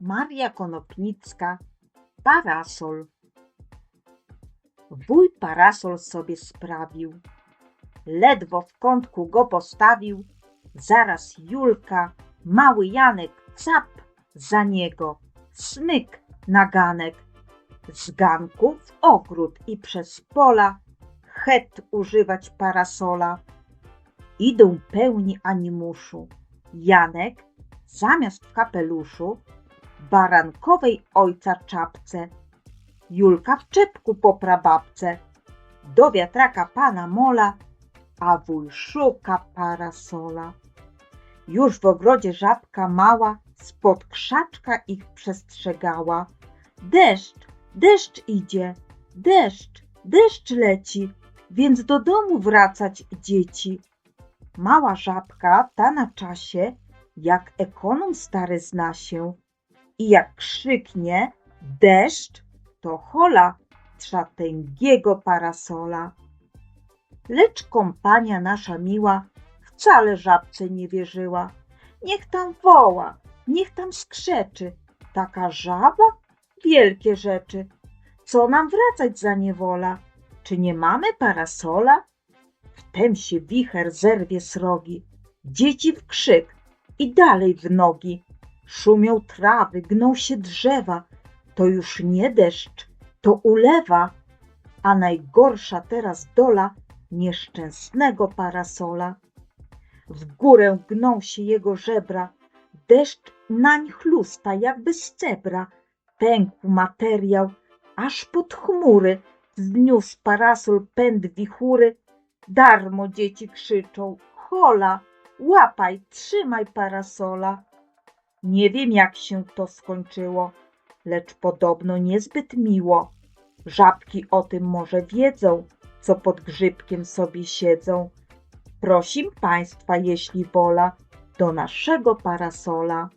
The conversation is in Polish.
Maria Konopnicka Parasol. Wuj parasol sobie sprawił, ledwo w kątku go postawił, zaraz Julka, mały Janek, cap za niego, smyk na ganek, z ganku w ogród i przez pola, het używać parasola. Idą pełni animuszu, Janek zamiast w kapeluszu, barankowej ojca czapce, Julka w czepku po prababce, do wiatraka pana mola, a wuj szuka parasola. Już w ogrodzie żabka mała spod krzaczka ich przestrzegała. Deszcz, deszcz idzie, deszcz, deszcz leci, więc do domu wracać dzieci. Mała żabka ta na czasie, jak ekonom stary zna się i jak krzyknie deszcz, to hola trza tęgiego parasola. Lecz kompania nasza miła wcale żabce nie wierzyła. Niech tam woła, niech tam skrzeczy. Taka żaba? Wielkie rzeczy. Co nam wracać za niewola? Czy nie mamy parasola? Wtem się wicher zerwie srogi. Dzieci w krzyk i dalej w nogi. Szumią trawy, gną się drzewa. To już nie deszcz, to ulewa. A najgorsza teraz dola nieszczęsnego parasola. W górę gną się jego żebra, deszcz nań chlusta jakby z cebra. Pękł materiał, aż pod chmury wzniósł parasol pęd wichury. Darmo dzieci krzyczą, hola, łapaj, trzymaj parasola. Nie wiem, jak się to skończyło, lecz podobno niezbyt miło. Żabki o tym może wiedzą, co pod grzybkiem sobie siedzą. Prosim Państwa, jeśli wola, do naszego parasola.